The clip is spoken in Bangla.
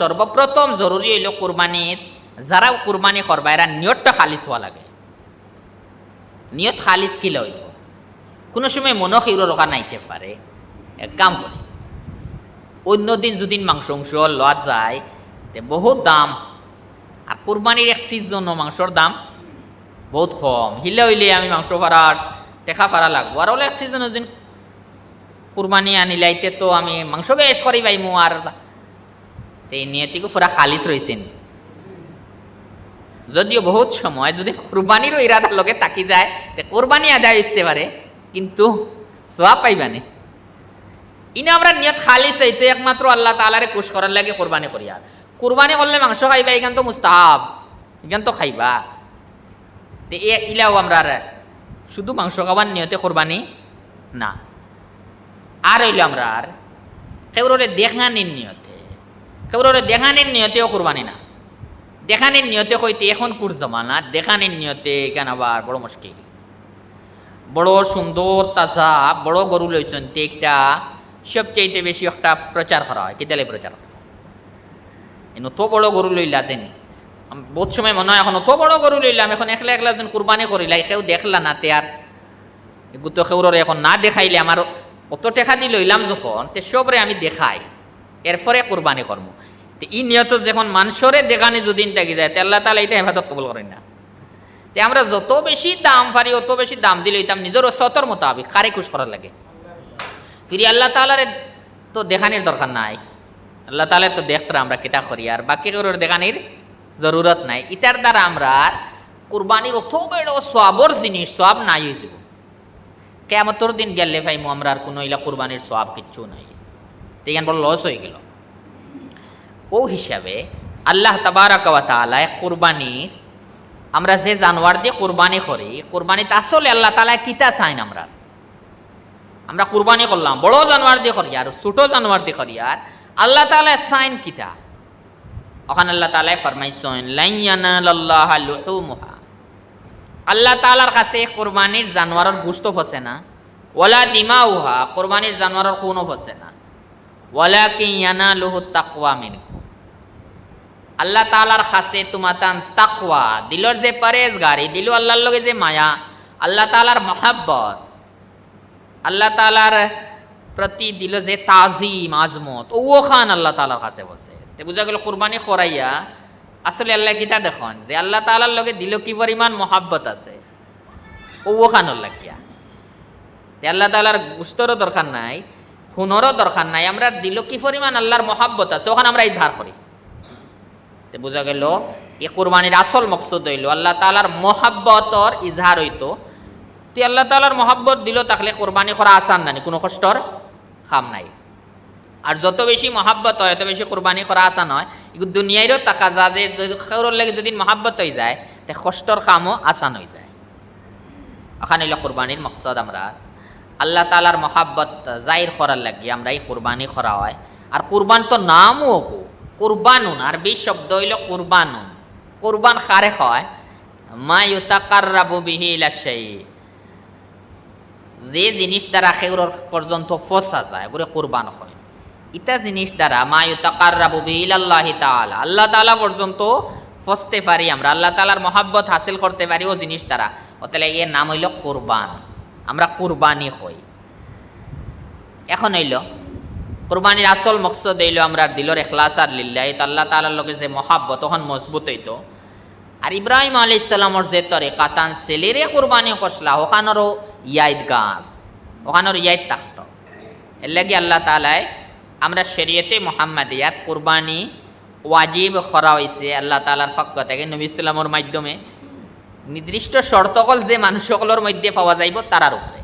সর্বপ্রথম জরুরি হইল কুরবানির যারা কুরবানি করবা এরা নিয়তটা খালিস হওয়া লাগে। নিয়ত খালিস কিলে হইতো কোনো সময় মনও হিরো রোকা নাইতে পারে এক কাম করে অন্য দিন যদি মাংস অংশ লওয়া যায়, তে বহুত দাম। আর কুরবানির এক সিজন মাংসর দাম বহুত কম। হিলে হইলে আমি মাংস ফারার টেকা ফারা লাগবো। আর হলে এক সিজনের দিন কুরবানি আনিলাইতে তো আমি মাংস বেশ করি পাইমু আর তো এই নিয়তিকে পুরা খালিস রয়েছেন যদিও বহুত সময় যদি কুরবানিরও ইরাদার লগে তাকি যায়, তে কোরবানি আদায় আসতে পারে কিন্তু সোয়াব পাইবানে? ইনে আমরা নিয়ত খালিস হইতে একমাত্র আল্লাহ তালারে কুশ করার লাগে কোরবানি করি আর কোরবানি করলে মাংস খাইবা এখান তো মুস্তাহাব। এখান তো খাইবা। তে ইলাও আমরা শুধু মাংস খাবার নিয়তে কোরবানি না। আর হইল আমরা আর কেউরে দেখানির নিয়তে। কেউরে দেখানির নিয়তেও কোরবানি না। দেখানির নিয়তে কইতে এখন কুর জমানা দেখানির নিয়তে কেন আবার বড় মুশকিল বড় সুন্দর তাজা, বড় গরু লইছেন একটা সবচাইতে বেশি একটা প্রচার করা হয়। কেতালে প্রচার হয়? বড় গরু লইলা জানি বহুত সময় মনে হয় এখন অত বড় গরু লইলাম এখন একলা একলা একজন কুরবানি করিলা কেউ দেখলা না তে আর। এগুতো সেউররে এখন না দেখাইলে আমার অত টেকা দি লইলাম যখন, তে সবরে আমি দেখাই। এরপরে কোরবানি কর্ম তে ই নিয়ত যখন মানুষরে দেখানি যদি থাকি যায়, তে আল্লাহ তালা এটা হেফাজত কবল করেন না। তে আমরা যত বেশি দাম পারি অত বেশি দাম দিলে হইতাম নিজের সতর মোতাবিক কারে খুশ করার লাগে। ফিরি আল্লাহ তালারে তো দেখানির দরকার নাই। আল্লাহ তালা তো দেখতাম আমরা কেটা করি, আর বাকি কারোর দেখানির জরুরত নাই। ইটার দ্বারা আমরা কুরবানির অত বড় সবর জিনিস সব নাই হয়ে যাব। কেমতর দিন গেলে ফাইমু, আমরা আর কোনো ইলা কুরবানির সব কিচ্ছু নাই। তেখান বড় লস হয়ে গেল। ও হিসাবে আল্লাহ তাবারাকালা কুরবানি, আমরা যে জানোয়ার দিয়ে কোরবানি করি, কোরবানিতে আসলে আল্লাহ তালা কিতা চাইন আমরা? আমরা কুরবানি করলাম, বড় জানোয়ার দিয়ে করি আর ছোট জানোয়ার দিয়ে করি আর আল্লাহ তালা সাইন কিতা ওখানে আল্লাহ তালাই ফরমাইছেন লাইয়ানা লাল্লাহ লুহুমুহা। আল্লাহ তালার কাছে কোরবানির জানোয়ারের গুস্ত ফসে না ওলা দিমা উহা কোরবানির জানোয়ারের খুনও ফসে না। ওলা কিয়ানা লুহু তাকওয়া মিনকু আল্লাহ তালার কাছে তোমাতান তাকওয়া, দিলর যে পরেজ গাড়ি দিল আল্লাহর লগে যে মায়া, আল্লাহ তালার মহাব্বত, আল্লাহ তালার প্রতি দিল যে তাজিম, আজমত, ও খান আল্লাহ তালার কাছে বসে। তে বুঝা গেল কোরবানি করাইয়া আসলে আল্লাহ কিতা দেখুন, যে আল্লাহ তালার লগে দিল কি পরিমাণ মহাব্বত আছে, ও খানোর লাগিয়া তে আল্লাহ তালার গুস্তরও দরকার নাই, খুনেরও দরকার নাই, আমরা দিল কি পরিমাণ আল্লাহর মহাব্বত আছে, ওখানে আমরা ইজহার করি। তে বোঝা গেল, এ কোরবানির আসল মকসদ হইল, আল্লাহ তালার মহাব্বতর ইজহার হইতো। তে আল্লাহ তালার মহাব্বত দিল, তাহলে কোরবানি করা আসান নানি কোনো কষ্টর খাম নাই। আর যত বেশি মহাব্বত হয়, তত বেশি কোরবানি করা আসান হয়। দুনিয়ারও টাকা যা যে যদি খেউরের লাগে যদি মহাব্বত হয়ে যায়, তে কষ্টর কামও আসান হয়ে যায়। ওখানে হইল কোরবানির মকসদ আমরা। আল্লাহ তালার মহাব্বত জাহির করার লাগি আমরা এই কোরবানি করা হয়। আর কোরবান তো নামও কোরবানুন, আরবি শব্দ হইল কোরবানুন। কোরবান খারে হয়? মা ইউতাকাররাবু বিহি ইলা শাইই যে জিনিস দ্বারা সেগুলোর পর্যন্ত ফসা যায় এগুলো কোরবান হয়। ইটা জিনিস দ্বারা মা ইউতাকাররাবু বিহি আল্লাহ তাআলা, আল্লাহ তালা পর্যন্ত ফসতে পারি আমরা। আল্লাহ তাআলার মহাব্বত হাসিল করতে পারি ও জিনিস দ্বারা। অতলে এর নাম হইল কোরবান। আমরা কোরবানি হই। এখন হইল কোরবানির আসল মকসদ হইল আমরা দিলর এখলাস আর লিল্লাহ আল্লাহ তালার লগে যে মহাব্বত, তখন মজবুত হইতো। আর ইব্রাহিম আলি ইসলামর যে তরে কাতান ছেলেরে কোরবানি করসলা ওখানেরও ইয়াইদ গান ওখানের ইয়াইদ থাকত এর লাগি আল্লাহ তালায় আমরা শরীয়তে মোহাম্মদ ইয়াত কোরবানি ওয়াজিব করা হয়েছে আল্লাহ তালার ফক্ক থেকে নবী ইসলামর মাধ্যমে। নির্দিষ্ট শর্তকল যে মানুষসকলের মধ্যে পাওয়া যাইব, তারার উপরে।